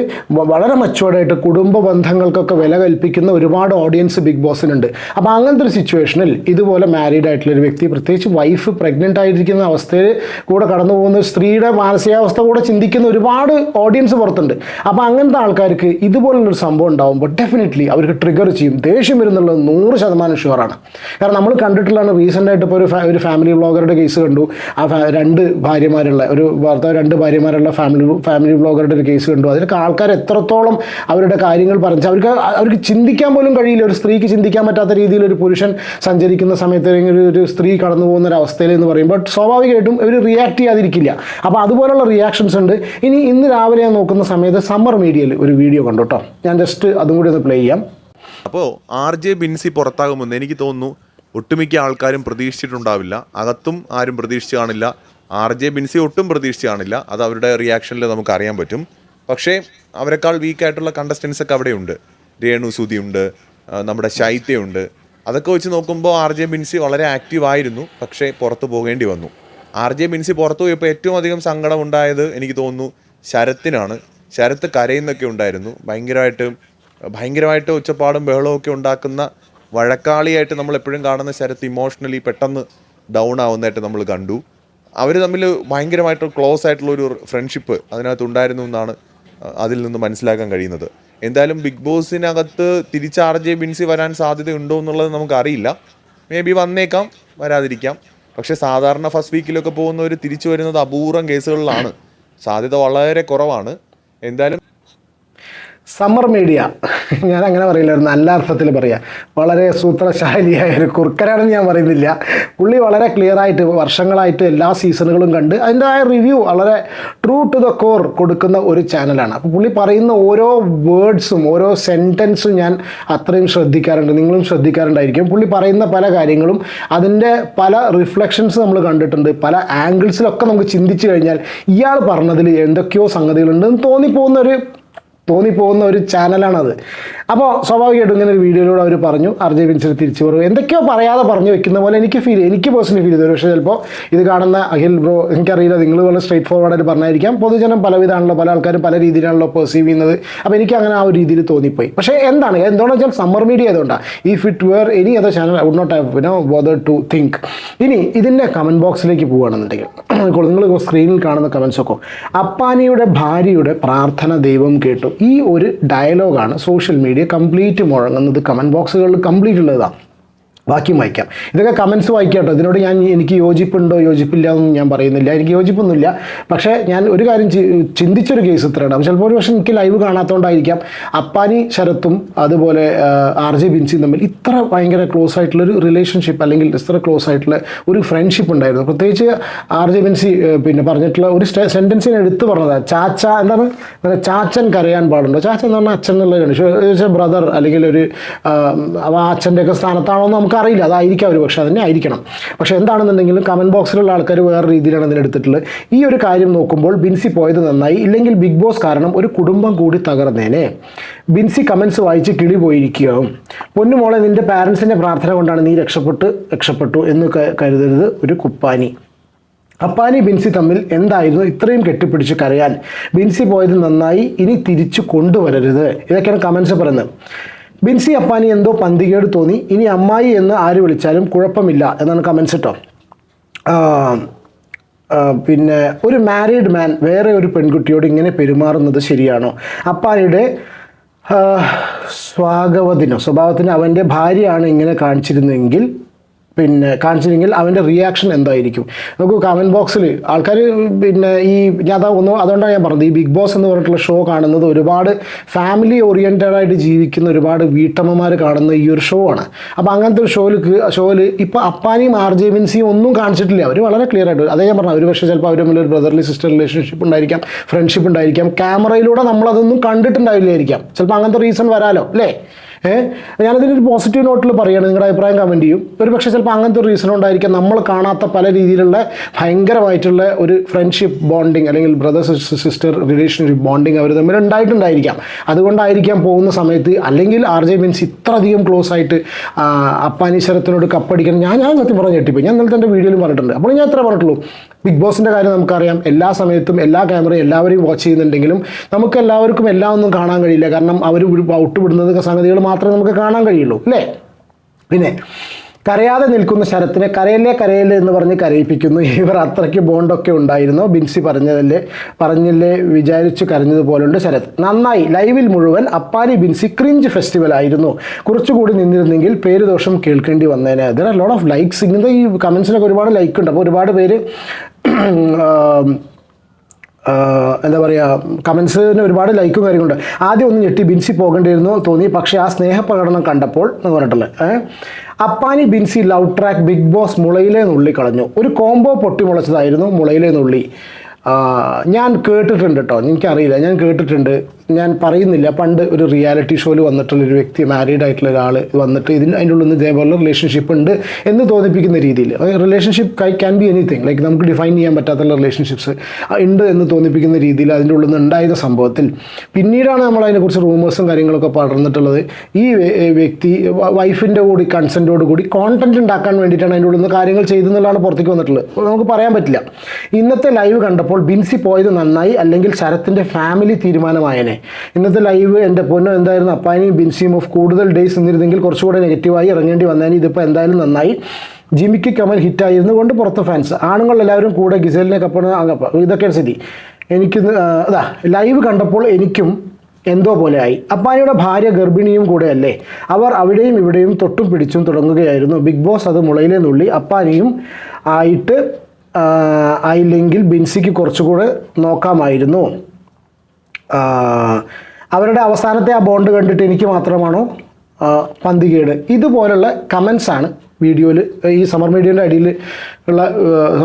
വളരെ മച്ചുവേർഡായിട്ട് കുടുംബ ബന്ധങ്ങൾക്കൊക്കെ വില കൽപ്പിക്കുന്ന ഒരുപാട് ഓഡിയൻസ് ബിഗ് ബോസിനുണ്ട്. അപ്പോൾ അങ്ങനത്തെ ഒരു സിറ്റുവേഷനിൽ ഇതുപോലെ മാരീഡ് ആയിട്ടുള്ള ഒരു വ്യക്തി പ്രത്യേകിച്ച് വൈഫ് പ്രഗ്നന്റ് ആയിരിക്കുന്ന അവസ്ഥയിൽ കൂടെ കടന്നു പോകുന്ന സ്ത്രീയുടെ മാനസികാവസ്ഥ കൂടെ ചിന്തിക്കുന്ന ഒരുപാട് ഓഡിയൻസ് പുറത്തുണ്ട്. അപ്പോൾ അങ്ങനത്തെ ആൾക്കാർക്ക് ഇതുപോലുള്ളൊരു സംഭവം ഉണ്ടാകുമ്പോൾ ഡെഫിനറ്റ്ലി അവർക്ക് ട്രിഗർ ചെയ്യും. ദേഷ്യം വരുന്നുള്ളത് നൂറ് ശതമാനം ഷുവറാണ് കാരണം നമ്മൾ കണ്ടിട്ടുള്ളതാണ് റീസെന്റ് ആയിട്ട് ഇപ്പോൾ ഒരു ഒരു ഫാമിലി ബ്ലോഗറുടെ കേസ് കണ്ടു. ആ രണ്ട് ഭാര്യമാരുള്ള ഒരു ഭർത്താവ് രണ്ട് ഭാര്യമാരുള്ള ഫാമിലി ഫാമിലി ബ്ലോഗറുടെ ഒരു കേസ് കണ്ടു. അതിലൊക്കെ ആൾക്കാർ എത്രത്തോളം അവരുടെ കാര്യങ്ങൾ പറഞ്ഞു അവർക്ക് അവർക്ക് ചിന്തിക്കാൻ പോലും കഴിയില്ല. ഒരു സ്ത്രീക്ക് ചിന്തിക്കാൻ പറ്റാത്ത രീതിയിൽ ഒരു പുരുഷൻ സഞ്ചരിക്കുന്ന സമയത്ത് അല്ലെങ്കിൽ ഒരു- ഒരു സ്ത്രീ കടന്നു പോകുന്ന ഒരു അവസ്ഥയിൽ എന്ന് പറയുമ്പോൾ സ്വാഭാവികമായിട്ടും ഇവർ റിയാക്ട് ചെയ്യാതിരിക്കില്ല. അപ്പോൾ അതുപോലുള്ള റിയാക്ഷൻസ് ഉണ്ട്. ഇനി ഇന്ന് രാവിലെ ഞാൻ നോക്കുന്ന സമയത്ത് സമ്മർ മീഡിയയിൽ ഒരു വീഡിയോ കണ്ടു കേട്ടോ ഞാൻ ജസ്റ്റ് അതും കൂടി ഒന്ന് പ്ലേ ചെയ്യാം. അപ്പോൾ ആർ ജെ ബിൻസി പുറത്താകുമെന്ന് എനിക്ക് തോന്നുന്നു. ഒട്ടുമിക്ക ആൾക്കാരും പ്രതീക്ഷിച്ചിട്ടുണ്ടാവില്ല. അകത്തും ആരും പ്രതീക്ഷിച്ചു കാണില്ല. ആർ ജെ ബിൻസി ഒട്ടും പ്രതീക്ഷിച്ച് കാണില്ല അത് അവരുടെ റിയാക്ഷനിൽ നമുക്ക് അറിയാൻ പറ്റും. പക്ഷേ അവരെക്കാൾ വീക്കായിട്ടുള്ള കണ്ടസ്റ്റൻസ് ഒക്കെ അവിടെയുണ്ട്. രേണു സുതിയുണ്ട് നമ്മുടെ ശൈത്യയുണ്ട് അതൊക്കെ വെച്ച് നോക്കുമ്പോൾ ആർ ജെ ബിൻസി വളരെ ആക്റ്റീവ് ആയിരുന്നു. പക്ഷേ പുറത്തു പോകേണ്ടി വന്നു. ആർ ജെ ബിൻസി പുറത്തു പോയപ്പോൾ ഏറ്റവും അധികം സങ്കടം ഉണ്ടായത് എനിക്ക് തോന്നുന്നു ശരത്തിനാണ്. ശരത്ത് കരയുന്നൊക്കെ ഉണ്ടായിരുന്നു. ഭയങ്കരമായിട്ട് ഭയങ്കരമായിട്ട് ഒച്ചപ്പാടും ബഹളവും ഒക്കെ ഉണ്ടാക്കുന്ന വഴക്കാളിയായിട്ട് നമ്മൾ എപ്പോഴും കാണുന്ന ശരത്ത് ഇമോഷണലി പെട്ടെന്ന് ഡൗൺ ആവുന്നതായിട്ട് നമ്മൾ കണ്ടു. അവർ തമ്മിൽ ഭയങ്കരമായിട്ട് ക്ലോസ് ആയിട്ടുള്ള ഒരു ഫ്രണ്ട്ഷിപ്പ് അതിനകത്ത് ഉണ്ടായിരുന്നു എന്നാണ് അതിൽ നിന്ന് മനസ്സിലാക്കാൻ കഴിയുന്നത്. എന്തായാലും ബിഗ് ബോസിനകത്ത് തിരിച്ച് ആർ ജെ ബിൻസി വരാൻ സാധ്യതയുണ്ടോ എന്നുള്ളത് നമുക്കറിയില്ല. മേ ബി വന്നേക്കാം വരാതിരിക്കാം. പക്ഷേ സാധാരണ ഫസ്റ്റ് വീക്കിലൊക്കെ പോകുന്നവർ തിരിച്ചു വരുന്നത് അപൂർവം കേസുകളിലാണ് സാധ്യത വളരെ കുറവാണ്. എന്തായാലും സമ്മർ മീഡിയ ഞാൻ അങ്ങനെ പറയില്ല ഒരു നല്ല അർത്ഥത്തിൽ പറയാം. വളരെ സൂത്രശാലിയായ ഒരു കുർക്കരാണെന്ന് ഞാൻ പറയുന്നില്ല. പുള്ളി വളരെ ക്ലിയർ ആയിട്ട് വർഷങ്ങളായിട്ട് എല്ലാ സീസണുകളും കണ്ട് അതിന്റെ ആ റിവ്യൂ വളരെ ട്രൂ ടു ദ കോർ കൊടുക്കുന്ന ഒരു ചാനലാണ് അപ്പോൾ പുള്ളി പറയുന്ന ഓരോ വേർഡ്സും ഓരോ സെന്റൻസും ഞാൻ അത്രയും ശ്രദ്ധിക്കാറുണ്ട്. നിങ്ങളും ശ്രദ്ധിക്കാറുണ്ടായിരിക്കും. പുള്ളി പറയുന്ന പല കാര്യങ്ങളും അതിന്റെ പല റിഫ്ലക്ഷൻസ് നമ്മൾ കണ്ടിട്ടുണ്ട്. പല ആംഗിൾസിലൊക്കെ നമുക്ക് ചിന്തിച്ചു കഴിഞ്ഞാൽ ഇയാൾ പറഞ്ഞതിൽ എന്തൊക്കെയോ സംഗതികളുണ്ടെന്ന് തോന്നിപ്പോകുന്ന ഒരു തോന്നിപ്പോകുന്ന ഒരു ചാനലാണത്. അപ്പോൾ സ്വാഭാവികമായിട്ടും ഇങ്ങനെ ഒരു വീഡിയോയിലൂടെ അവർ പറഞ്ഞു അർജയ് വിൻസിന് തിരിച്ചു പറയും എന്തൊക്കെയോ പറയാതെ പറഞ്ഞു വെക്കുന്ന പോലെ എനിക്ക് ഫീൽ എനിക്ക് പേഴ്സണലി ഫീൽ ചെയ്തു. പക്ഷേ ചിലപ്പോൾ ഇത് കാണുന്ന അഖിൽ ബ്രോ എനിക്കറിയില്ല നിങ്ങൾ വളരെ സ്ട്രേറ്റ് ഫോർവേഡായിട്ട് പറഞ്ഞായിരിക്കാം. പൊതുജനം പലവിധാണല്ലോ പല ആൾക്കാരും പല രീതിയിലാണല്ലോ പെർസീവ് ചെയ്യുന്നത്. അപ്പോൾ എനിക്ക് അങ്ങനെ ആ ഒരു രീതിയിൽ തോന്നിപ്പോയി. പക്ഷേ എന്താണ്? എന്തുകൊണ്ടെന്ന് വെച്ചാൽ സമ്മർ മീഡിയ ആയതുകൊണ്ടാണ് if it were any other channel I would not have no bother to think ഇനി ഇതിന്റെ കമന്റ് ബോക്സിലേക്ക് പോവുകയാണെന്നുണ്ടെങ്കിൽ നിങ്ങൾ സ്ക്രീനിൽ കാണുന്ന കമൻസ് ഒക്കെ. അപ്പാനിയുടെ ഭാര്യയുടെ പ്രാർത്ഥന ദൈവം കേട്ടു. ഈ ഒരു ഡയലോഗാണ് സോഷ്യൽ മീഡിയ കംപ്ലീറ്റ് മുഴങ്ങുന്നത്. കമന്റ് ബോക്സുകളിൽ കംപ്ലീറ്റ് ഉള്ളതാണ്. ബാക്കി വായിക്കാം. ഇതൊക്കെ കമൻസ് വായിക്കാം കേട്ടോ ഇതിനോട് ഞാൻ എനിക്ക് യോജിപ്പുണ്ടോ? യോജിപ്പില്ല എന്നൊന്നും ഞാൻ പറയുന്നില്ല. എനിക്ക് യോജിപ്പൊന്നുമില്ല. പക്ഷേ ഞാൻ ഒരു കാര്യം ചിന്തിച്ചൊരു കേസ് ഇത്രയാണ് ചിലപ്പോൾ ഒരു പക്ഷേ എനിക്ക് ലൈവ് കാണാത്തതുകൊണ്ടായിരിക്കാം അപ്പാനി ശരത്തും അതുപോലെ ആർ ജെ ബിൻസിയും തമ്മിൽ ഇത്ര ഭയങ്കര ക്ലോസ് ആയിട്ടുള്ള ഒരു റിലേഷൻഷിപ്പ് അല്ലെങ്കിൽ ഇത്ര ക്ലോസ് ആയിട്ടുള്ള ഒരു ഫ്രണ്ട്ഷിപ്പ് ഉണ്ടായിരുന്നു. പ്രത്യേകിച്ച് ആർ ജെ ബിൻസി പിന്നെ പറഞ്ഞിട്ടുള്ള ഒരു സെന്റൻസിനെ എടുത്തു പറഞ്ഞതാണ് ചാച്ച എന്താണ്? ചാച്ചൻ കരയാൻ പാടുണ്ടോ? ചാച്ച എന്ന് പറഞ്ഞാൽ അച്ഛൻ എന്നുള്ളതാണ് ബ്രദർ അല്ലെങ്കിൽ ഒരു അച്ഛന്റെയൊക്കെ സ്ഥാനത്താണോ എന്ന് നമുക്കറിയില്ല അതായിരിക്കാം ഒരു പക്ഷേ അതന്നെ ആയിരിക്കണം. പക്ഷേ എന്താണെന്നുണ്ടെങ്കിലും കമന്റ് ബോക്സിലുള്ള ആൾക്കാർ വേറെ രീതിയിലാണ് അതിനെടുത്തിട്ടുള്ളത് ഈ ഒരു കാര്യം നോക്കുമ്പോൾ ബിൻസി പോയത് നന്നായി. ഇല്ലെങ്കിൽ ബിഗ് ബോസ് കാരണം ഒരു കുടുംബം കൂടി തകർന്നേനെ. ബിൻസി കമൻസ് വായിച്ച് കിളി പോയിരിക്കുകയും പൊന്നുമോളെ നിന്റെ പാരൻസിന്റെ പ്രാർത്ഥന കൊണ്ടാണ് നീ രക്ഷപ്പെട്ട് രക്ഷപ്പെട്ടു എന്ന് കരുതരുത് ഒരു കുപ്പാനി. അപ്പാനി ബിൻസി തമ്മിൽ എന്തായിരുന്നു ഇത്രയും കെട്ടിപ്പിടിച്ച് കരയാൻ? ബിൻസി പോയത് നന്നായി. ഇനി തിരിച്ചു കൊണ്ടുവരരുത്. ഇതൊക്കെയാണ് കമൻസ് പറയുന്നത്. ബിൻസി അപ്പാനി എന്തോ പന്തികേട് തോന്നി. ഇനി അമ്മായി എന്ന് ആര് വിളിച്ചാലും കുഴപ്പമില്ല എന്നാണ് കമൻസ് കേട്ടോ പിന്നെ ഒരു മാരീഡ് മാൻ വേറെ ഒരു പെൺകുട്ടിയോട് ഇങ്ങനെ പെരുമാറുന്നത് ശരിയാണോ? അപ്പാനിയുടെ ആ, സ്വാഗതത്തിനോ സ്വഭാവത്തിന് അവന്റെ ഭാര്യയാണ് ഇങ്ങനെ കാണിച്ചിരുന്നെങ്കിൽ പിന്നെ കാണിച്ചിരുന്നെങ്കിൽ അവന്റെ റിയാക്ഷൻ എന്തായിരിക്കും? നമുക്ക് കമന്റ് ബോക്സിൽ ആൾക്കാർ പിന്നെ ഈ ഞാൻ ഒന്ന് അതുകൊണ്ടാണ് ഞാൻ പറഞ്ഞത് ഈ ബിഗ് ബോസ് എന്ന് പറഞ്ഞിട്ടുള്ള ഷോ കാണുന്നത് ഒരുപാട് ഫാമിലി ഓറിയന്റഡ് ആയിട്ട് ജീവിക്കുന്ന ഒരുപാട് വീട്ടമ്മമാർ കാണുന്ന ഈ ഒരു ഷോ ആണ്. അപ്പോൾ അങ്ങനത്തെ ഒരു ഷോയിൽ ഷോയിൽ ഇപ്പോൾ അപ്പാനിയും ആർ ജെ മിൻസിയും ഒന്നും കാണിച്ചിട്ടില്ല. അവർ വളരെ ക്ലിയർ ആയിട്ട് അതേ ഞാൻ പറഞ്ഞു ഒരു പക്ഷേ ചിലപ്പോൾ അവർ തമ്മിൽ ഒരു ബ്രദർലി സിസ്റ്റർ റിലേഷൻഷിപ്പ് ഉണ്ടായിരിക്കാം ഫ്രണ്ട്ഷിപ്പ് ഉണ്ടായിരിക്കാം ക്യാമറയിലൂടെ നമ്മളതൊന്നും കണ്ടിട്ടുണ്ടാവില്ലായിരിക്കാം. ചിലപ്പോൾ അങ്ങനത്തെ റീസൺ വരാലോ അല്ലേ? ഏഹ് ഞാനതിനൊരു പോസിറ്റീവ് നോട്ടിൽ പറയുകയാണ് നിങ്ങളുടെ അഭിപ്രായം കമന്റ് ചെയ്യും. ഒരു പക്ഷേ ചിലപ്പോൾ അങ്ങനത്തെ ഒരു റീസൺ ഉണ്ടായിരിക്കാം നമ്മൾ കാണാത്ത പല രീതിയിലുള്ള ഭയങ്കരമായിട്ടുള്ള ഒരു ഫ്രണ്ട്ഷിപ്പ് ബോണ്ടിങ് അല്ലെങ്കിൽ ബ്രദേഴ്സ് സിസ്റ്റർ റിലേഷൻഷിപ്പ് ബോണ്ടിങ് അവർ തമ്മിൽ ഉണ്ടായിട്ടുണ്ടായിരിക്കാം. അതുകൊണ്ടായിരിക്കാം പോകുന്ന സമയത്ത് അല്ലെങ്കിൽ ആർ ജെ മീൻസ് ഇത്രയധികം ക്ലോസ് ആയിട്ട് അപ്പാനീശ്വരത്തിനോട് കപ്പടിക്കണം. ഞാൻ ഞാൻ സത്യം പറഞ്ഞ് ഞെട്ടിപ്പോയി. ഞാൻ ഇന്നലത്തെ എന്റെ വീഡിയോയിൽ പറഞ്ഞിട്ടുണ്ട്. അപ്പോൾ ഞാൻ എത്ര പറഞ്ഞിട്ടുള്ളൂ. ബിഗ് ബോസിന്റെ കാര്യം നമുക്കറിയാം. എല്ലാ സമയത്തും എല്ലാ ക്യാമറയും എല്ലാവരെയും വാച്ച് ചെയ്യുന്നുണ്ടെങ്കിലും നമുക്ക് എല്ലാവർക്കും എല്ലാം ഒന്നും കാണാൻ കഴിയില്ല. കാരണം അവർ ഔട്ട് വിടുന്നത് സംഗതികൾ മാത്രമേ നമുക്ക് കാണാൻ കഴിയുള്ളൂ അല്ലേ? പിന്നെ കരയാതെ നിൽക്കുന്ന ശരത്തിനെ കരയല്ലേ കരയല്ലേ എന്ന് പറഞ്ഞ് കരയിപ്പിക്കുന്നു. ഇവർ അത്രയ്ക്ക് ബോണ്ടൊക്കെ ഉണ്ടായിരുന്നു. ബിൻസി പറഞ്ഞതല്ലേ പറഞ്ഞില്ലേ വിചാരിച്ചു കരഞ്ഞതുപോലുണ്ട് ശരത്. നന്നായി. ലൈവിൽ മുഴുവൻ അപ്പാരി ബിൻസി ക്രിഞ്ച് ഫെസ്റ്റിവൽ ആയിരുന്നു. കുറച്ചുകൂടി നിന്നിരുന്നെങ്കിൽ പേര് ദോഷം കേൾക്കേണ്ടി വന്നേനെ. There are lot of likes ഇങ്ങനത്തെ ഈ കമൻസിനൊക്കെ ഒരുപാട് ലൈക്ക് ഉണ്ട്. അപ്പോൾ ഒരുപാട് പേര് എന്താ പറയുക കമൻസിന് ഒരുപാട് ലൈക്കും കാര്യങ്ങളുണ്ട്. ആദ്യം ഒന്ന് ഞെട്ടി ബിൻസി പോകേണ്ടിയിരുന്നു തോന്നി പക്ഷേ ആ സ്നേഹപ്രകടനം കണ്ടപ്പോൾ എന്ന് പറഞ്ഞിട്ടുള്ളത് Appani Binsy love track big boss മുളയിലെ നുള്ളി കളഞ്ഞു. ഒരു കോംബോ പൊട്ടിമുളച്ചതായിരുന്നു മുളയിലെ നുള്ളി. ഞാൻ കേട്ടിട്ടുണ്ട് കേട്ടോ എനിക്കറിയില്ല. ഞാൻ കേട്ടിട്ടുണ്ട്. ഞാൻ പറയുന്നില്ല. പണ്ട് ഒരു റിയാലിറ്റി ഷോയിൽ വന്നിട്ടുള്ള ഒരു വ്യക്തി മാരീഡ് ആയിട്ടുള്ള ഒരാൾ വന്നിട്ട് ഇതിന് അതിന്റെ ഉള്ളിൽ നിന്ന് ഇതേപോലെ റിലേഷൻഷിപ്പ് ഉണ്ട് എന്ന് തോന്നിപ്പിക്കുന്ന രീതിയിൽ. റിലേഷൻഷിപ്പ് കൈ ക്യാൻ ബി എനിത്തിങ് ലൈക്ക് നമുക്ക് ഡിഫൈൻ ചെയ്യാൻ പറ്റാത്തുള്ള റിലേഷൻഷിപ്സ് ഉണ്ട് എന്ന് തോന്നിപ്പിക്കുന്ന രീതിയിൽ അതിന്റെ ഉള്ളിൽ നിന്ന് ഉണ്ടായിരുന്ന സംഭവത്തിൽ. പിന്നീടാണ് നമ്മൾ അതിനെക്കുറിച്ച് റൂമേഴ്സും കാര്യങ്ങളൊക്കെ പടർന്നിട്ടുള്ളത്. ഈ വ്യക്തി വൈഫിന്റെ കൂടി കൺസെന്റോട് കൂടി കോണ്ടന്റ് ഉണ്ടാക്കാൻ വേണ്ടിയിട്ടാണ് അതിന്റെ ഉള്ളിൽ നിന്ന് കാര്യങ്ങൾ ചെയ്തെന്നുള്ളതാണ് പുറത്തേക്ക് വന്നിട്ടുള്ളത്. നമുക്ക് പറയാൻ പറ്റില്ല. ഇന്നത്തെ ലൈവ് കണ്ടപ്പോൾ ബിൻസി പോയത് നന്നായി അല്ലെങ്കിൽ ശരത്തിന്റെ ഫാമിലി തീരുമാനമായനെ. ഇന്നത്തെ ലൈവ് എന്റെ പൊന്നോ എന്തായിരുന്നു? അപ്പാനിയും ബിൻസിയും ഓഫ് കൂടുതൽ ഡേയ്സ് നിന്നിരുന്നെങ്കിൽ കുറച്ചുകൂടെ നെഗറ്റീവായി ഇറങ്ങേണ്ടി വന്നതിന് ഇതിപ്പോൾ എന്തായാലും നന്നായി. ജിമിക്ക് കമൽ ഹിറ്റായിരുന്നു കൊണ്ട് പുറത്ത് ഫാൻസ് ആണുങ്ങൾ എല്ലാവരും കൂടെ ഗിസേലിനെ കപ്പണ ഇതൊക്കെ ഇതൊക്കെയാണ് സ്ഥിതി. എനിക്ക് അതാ ലൈവ് കണ്ടപ്പോൾ എനിക്കും എന്തോ പോലെ ആയി. അപ്പാനിയുടെ ഭാര്യ ഗർഭിണിയും കൂടെയല്ലേ. അവർ അവിടെയും ഇവിടെയും തൊട്ടും പിടിച്ചും തുടങ്ങുകയായിരുന്നു. ബിഗ് ബോസ് അത് മുളയിലെ നുള്ളി. അപ്പാനിയും ആയിട്ട് ആയില്ലെങ്കിൽ ബിൻസിക്ക് കുറച്ചുകൂടെ നോക്കാമായിരുന്നു. അവരുടെ അവസാനത്തെ ആ ബോണ്ട് കണ്ടിട്ട് എനിക്ക് മാത്രമാണോ? പന്തികേട്. ഇതുപോലുള്ള കമൻസ് ആണ് വീഡിയോയിൽ ഈ സമർ മീഡിയന്റെ അടിയിൽ ഉള്ള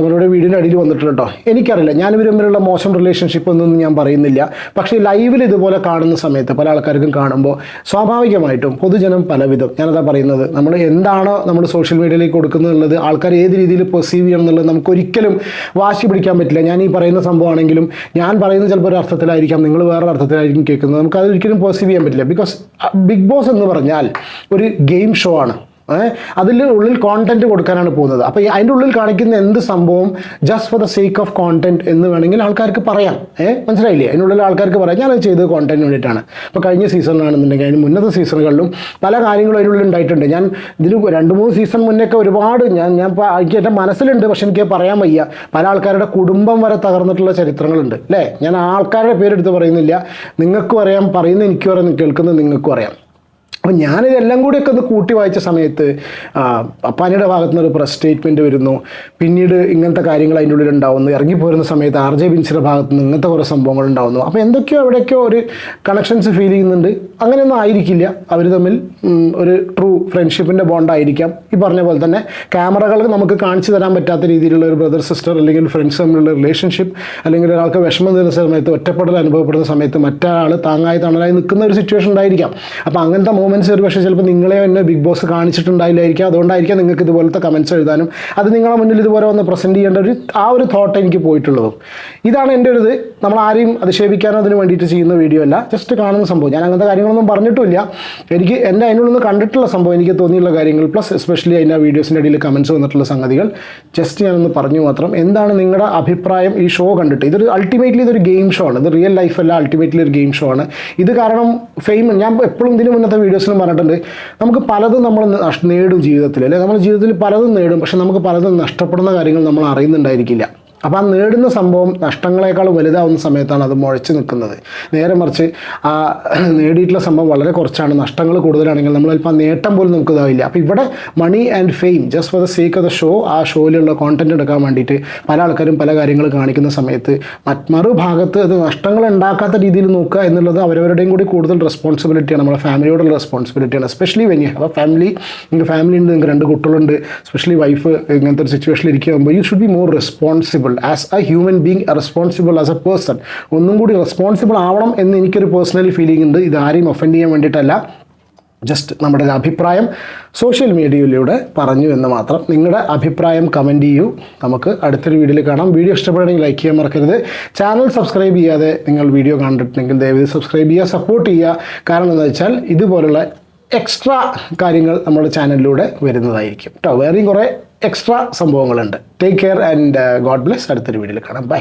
മീഡിയ വീഡിയോന്റെ അടിയിൽ വന്നിട്ടുണ്ട് കേട്ടോ. എനിക്കറിയില്ല ഞാൻ ഇവർ തമ്മിലുള്ള മോശം റിലേഷൻഷിപ്പ് എന്നൊന്നും ഞാൻ പറയുന്നില്ല. പക്ഷേ ലൈവിൽ ഇതുപോലെ കാണുന്ന സമയത്ത് പല ആൾക്കാർക്കും കാണുമ്പോൾ സ്വാഭാവികമായിട്ടും പൊതുജനം പലവിധം ഞാനതാ പറയുന്നത് നമ്മൾ എന്താണോ നമ്മൾ സോഷ്യൽ മീഡിയയിലേക്ക് കൊടുക്കുന്നത് എന്നുള്ളത് ആൾക്കാർ ഏത് രീതിയിൽ പെർസീവ് ചെയ്യണം എന്നുള്ളത് നമുക്കൊരിക്കലും വാശി പിടിക്കാൻ പറ്റില്ല. ഞാൻ ഈ പറയുന്ന സംഭവമാണെങ്കിലും ഞാൻ പറയുന്നത് ചിലപ്പോൾ ഒരു അർത്ഥത്തിലായിരിക്കാം നിങ്ങൾ വേറൊരു അർത്ഥത്തിലായിരിക്കും കേൾക്കുന്നത്. നമുക്ക് അത് ഒരിക്കലും പെർസീവ് ചെയ്യാൻ പറ്റില്ല. ബിക്കോസ് ബിഗ് ബോസ് എന്ന് പറഞ്ഞാൽ ഒരു ഗെയിം ഷോ ആണ്. അതിൽ ഉള്ളിൽ കോണ്ടന്റ് കൊടുക്കാനാണ് പോകുന്നത്. അപ്പോൾ ഈ അതിന്റെ ഉള്ളിൽ കാണിക്കുന്ന എന്ത് സംഭവം? Just for the sake of content എന്ന് വേണമെങ്കിൽ ആൾക്കാർക്ക് പറയാം. ഏഹ് മനസ്സിലായില്ലേ? അതിനുള്ളിൽ ആൾക്കാർക്ക് പറയാം. ഞാനത് ചെയ്തത് കോണ്ടന്റിന് വേണ്ടിയിട്ടാണ്. അപ്പോൾ കഴിഞ്ഞ സീസണിലാണെന്നുണ്ടെങ്കിൽ അതിന് മുന്നത്തെ സീസണുകളിലും പല കാര്യങ്ങളും അതിനുള്ളിൽ ഉണ്ടായിട്ടുണ്ട്. ഞാൻ ഇതിന് രണ്ട് മൂന്ന് സീസൺ മുന്നേയൊക്കെ ഒരുപാട് ഞാൻ ഞാൻ എനിക്ക് എന്റെ മനസ്സിലുണ്ട്. പക്ഷെ എനിക്ക് പറയാൻ വയ്യ. പല ആൾക്കാരുടെ കുടുംബം വരെ തകർന്നിട്ടുള്ള ചരിത്രങ്ങളുണ്ട്. അല്ലേ? ഞാൻ ആൾക്കാരുടെ പേരെടുത്ത് പറയുന്നില്ല. നിങ്ങൾക്കും അറിയാം. പറയുന്ന എനിക്കും അറിയാം. കേൾക്കുന്നത് നിങ്ങൾക്കും അറിയാം. അപ്പം ഞാനിതെല്ലാം കൂടിയൊക്കെ ഒന്ന് കൂട്ടി വായിച്ച സമയത്ത് അപ്പാനിയുടെ ഭാഗത്തു നിന്നൊരു പ്രസ് സ്റ്റേറ്റ്മെന്റ് വരുന്നു. പിന്നീട് ഇങ്ങനത്തെ കാര്യങ്ങൾ അതിന്റെ ഉള്ളിൽ ഉണ്ടാവുന്നു. ഇറങ്ങിപ്പോരുന്ന സമയത്ത് ആർ ജെ ബിൻസിയുടെ ഭാഗത്ത് നിന്ന് ഇങ്ങനത്തെ കുറേ സംഭവങ്ങൾ ഉണ്ടാവുന്നു. അപ്പോൾ എന്തൊക്കെയോ എവിടെയൊക്കെയോ ഒരു കണക്ഷൻസ് ഫീൽ ചെയ്യുന്നുണ്ട്. അങ്ങനെയൊന്നും ആയിരിക്കില്ല. അവർ തമ്മിൽ ഒരു ട്രൂ ഫ്രണ്ട്ഷിപ്പിന്റെ ബോണ്ടായിരിക്കാം ഈ പറഞ്ഞ പോലെ തന്നെ ക്യാമറകൾ നമുക്ക് കാണിച്ചു തരാൻ പറ്റാത്ത രീതിയിലുള്ള ഒരു ബ്രദർ സിസ്റ്റർ അല്ലെങ്കിൽ ഫ്രണ്ട്സ് തമ്മിലുള്ള റിലേഷൻഷിപ്പ് അല്ലെങ്കിൽ ഒരാൾക്ക് വിഷമം തരുന്ന സമയത്ത് ഒറ്റപ്പെടൽ അനുഭവപ്പെടുന്ന സമയത്ത് മറ്റൊരാൾ താങ്ങായി തണലായി നിൽക്കുന്ന ഒരു സിറ്റുവേഷൻ ഉണ്ടായിരിക്കാം. അപ്പോൾ അങ്ങനത്തെ മൂമെന്റ്സ് ഒരു പക്ഷേ ചിലപ്പോൾ നിങ്ങളെ തന്നെ ബിഗ് ബോസ് കാണിച്ചിട്ടുണ്ടായില്ലായിരിക്കാം. അതുകൊണ്ടായിരിക്കാം നിങ്ങൾക്ക് ഇതുപോലത്തെ കമൻസ് എഴുതാനും. അത് നിങ്ങളെ മുന്നിൽ ഇതുപോലെ വന്ന് പ്രസന്റ് ചെയ്യേണ്ട ഒരു ആ ഒരു തോട്ട് എനിക്ക് പോയിട്ടുള്ളതും. ഇതാണ് എന്റെ ഒരു ഇത്. നമ്മൾ ആരെയും അധിക്ഷേപിക്കാനോ അതിന് വേണ്ടിയിട്ട് ചെയ്യുന്ന വീഡിയോ അല്ല. ജസ്റ്റ് കാണുന്ന സംഭവം. ഞാൻ അങ്ങനത്തെ കാര്യങ്ങളൊന്നും പറഞ്ഞിട്ടില്ല എനിക്ക് എന്റെ അതിനുള്ളിൽ നിന്ന് കണ്ടിട്ടുള്ള സംഭവം എനിക്ക് തോന്നിയുള്ള കാര്യങ്ങൾ പ്ലസ് എസ്പെഷ്യലി അതിന്റെ വീഡിയോസിന്റെ ഇടയിൽ കമൻസ് വന്നിട്ടുള്ള സംഗതികൾ ജസ്റ്റ് ഞാനൊന്ന് പറഞ്ഞു മാത്രം. എന്താണ് നിങ്ങളുടെ അഭിപ്രായം ഈ ഷോ കണ്ടിട്ട്? ഇതൊരു അൾട്ടിമേറ്റ്ലി ഇതൊരു ഗെയിം ഷോ ആണ്. ഇത് റിയൽ ലൈഫ് അല്ല അൾട്ടിമേറ്റ്ലി ഒരു ഗെയിം ഷോ ആണ്. ഇത് കാരണം ഫെയിം ഞാൻ എപ്പോഴും ഇതിന് മുന്നത്തെ വീഡിയോസിലും പറഞ്ഞിട്ടുണ്ട് നമുക്ക് പലതും നമ്മൾ നേടും ജീവിതത്തിൽ. അല്ലെ? നമ്മുടെ ജീവിതത്തിൽ പലതും നേടും പക്ഷെ നമുക്ക് പലതും നഷ്ടപ്പെടുന്ന കാര്യങ്ങൾ നമ്മൾ അറിയുന്നുണ്ടായിരിക്കില്ല. അപ്പോൾ ആ നേടുന്ന സംഭവം നഷ്ടങ്ങളെക്കാൾ വലുതാവുന്ന സമയത്താണ് അത് മുഴച്ച് നിൽക്കുന്നത്. നേരെ മറിച്ച് ആ നേടിയിട്ടുള്ള സംഭവം വളരെ കുറച്ചാണ്. നഷ്ടങ്ങൾ കൂടുതലാണെങ്കിൽ നമ്മൾ ചിലപ്പോൾ ആ നേട്ടം പോലും നമുക്ക് ഇതാവില്ല. അപ്പോൾ ഇവിടെ money and fame just for the sake of the show ആ ഷോയിലുള്ള കോണ്ടന്റ് എടുക്കാൻ വേണ്ടിയിട്ട് പല ആൾക്കാരും പല കാര്യങ്ങൾ കാണിക്കുന്ന സമയത്ത് മറ്റു ഭാഗത്ത് അത് നഷ്ടങ്ങൾ ഉണ്ടാക്കാത്ത രീതിയിൽ നോക്കുക എന്നുള്ളത് അവരവരുടെയും കൂടി കൂടുതൽ റെസ്പോൺസിബിലിറ്റിയാണ് നമ്മുടെ ഫാമിലിയോടുള്ള റെസ്പോൺസിബിലിറ്റിയാണ് especially when you have a family നിങ്ങൾക്ക് ഫാമിലി ഉണ്ട് നിങ്ങൾക്ക് രണ്ട് കുട്ടികളുണ്ട് എസ്പെഷ്യലി വൈഫ് ഇങ്ങനത്തെ ഒരു സിറ്റുവേഷനിൽ ഇരിക്കുമ്പോൾ you should be more responsible as a human being responsible as a person ഒന്നും കൂടി റെസ്പോൺസിബിൾ ആവണം എന്ന് എനിക്കൊരു പേഴ്സണലി ഫീലിംഗ് ഉണ്ട്. ഇത് ആരെയും ഒഫൻഡ് ചെയ്യാൻ വേണ്ടിയിട്ടല്ല. ജസ്റ്റ് നമ്മുടെ അഭിപ്രായം സോഷ്യൽ മീഡിയയിലൂടെ പറഞ്ഞു എന്ന് മാത്രം. നിങ്ങളുടെ അഭിപ്രായം കമന്റ് ചെയ്യൂ. നമുക്ക് അടുത്തൊരു വീഡിയോയിൽ കാണാം. വീഡിയോ ഇഷ്ടപ്പെടുകയാണെങ്കിൽ ലൈക്ക് ചെയ്യാൻ മറക്കരുത്. ചാനൽ സബ്സ്ക്രൈബ് ചെയ്യാതെ നിങ്ങൾ വീഡിയോ കണ്ടിട്ടുണ്ടെങ്കിൽ ദയവായി സബ്സ്ക്രൈബ് ചെയ്യുക സപ്പോർട്ട് ചെയ്യുക. കാരണം എന്താ വെച്ചാൽ ഇതുപോലുള്ള എക്സ്ട്രാ കാര്യങ്ങൾ നമ്മുടെ ചാനലിലൂടെ വരുന്നതായിരിക്കും. കേട്ടോ വേറെയും കുറേ എക്സ്ട്രാ സംഭവങ്ങളുണ്ട്. Take care and God bless അടുത്തൊരു വീഡിയോയിൽ കാണാം. ബൈ